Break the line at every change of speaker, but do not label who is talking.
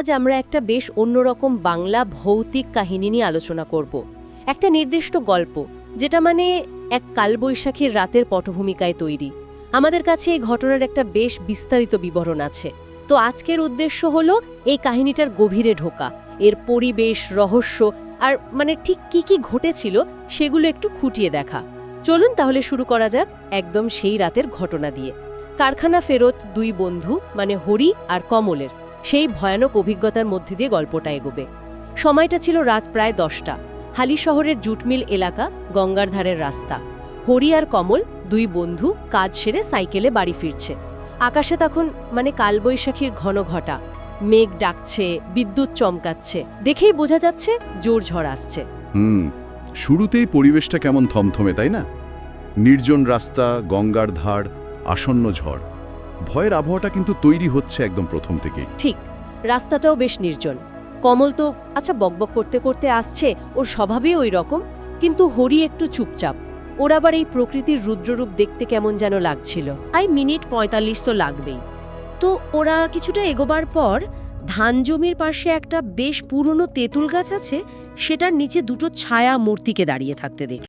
আজ আমরা একটা বেশ অন্যরকম বাংলা ভৌতিক কাহিনী নিয়ে আলোচনা করব। একটা নির্দিষ্ট গল্প, যেটা মানে এক কালবৈশাখীর রাতের পটভূমিকায় তৈরি। আমাদের কাছে এই ঘটনার একটা বেশ বিস্তারিত বিবরণ আছে। তো আজকের উদ্দেশ্য হলো, এই কাহিনীটার গভীরে ঢোকা, এর পরিবেশ, রহস্য আর মানে ঠিক কি কি ঘটেছিল সেগুলো একটু খুঁটিয়ে দেখা। চলুন তাহলে শুরু করা যাক একদম সেই রাতের ঘটনা দিয়ে। কারখানা ফেরত দুই বন্ধু মানে হরি আর কমলের। সেই ভয়ানক অভিজ্ঞতার মধ্যে দিয়ে গল্পটা এগোবে। সময়টা ছিল রাত প্রায় দশটা। হালি শহরের জুটমিল এলাকা, গঙ্গার ধারের রাস্তা। হরি আর কমল, দুই বন্ধু, কাজ সেরে সাইকেলে বাড়ি ফিরছে। আকাশে তখন মানে কালবৈশাখীর ঘন ঘটা। মেঘ ডাকছে, বিদ্যুৎ চমকাচ্ছে। দেখেই বোঝা যাচ্ছে জোর ঝড় আসছে।
হুম, শুরুতেই পরিবেশটা কেমন থমথমে, তাই না? নির্জন রাস্তা, গঙ্গার ধার, আসন্ন ঝড়। ভয়ের আবহাওয়াটা কিন্তু তৈরি হচ্ছে একদম প্রথম থেকেই।
ঠিক রাস্তাটাও বেশ নির্জন। কমল তো আচ্ছা বকবক করতে করতে আসছে ওর স্বভাবে ওই রকম কিন্তু হরি একটু চুপচাপ। ওর আবার এই প্রকৃতির রুদ্ররূপ দেখতে কেমন যেন লাগছিল। আই মিনিট পঁয়তাল্লিশ তো লাগবেই। তো ওরা কিছুটা এগোবার পর ধান জমির পাশে একটা বেশ পুরনো তেঁতুল গাছ আছে সেটার নিচে দুটো ছায়া মূর্তিকে দাঁড়িয়ে থাকতে দেখ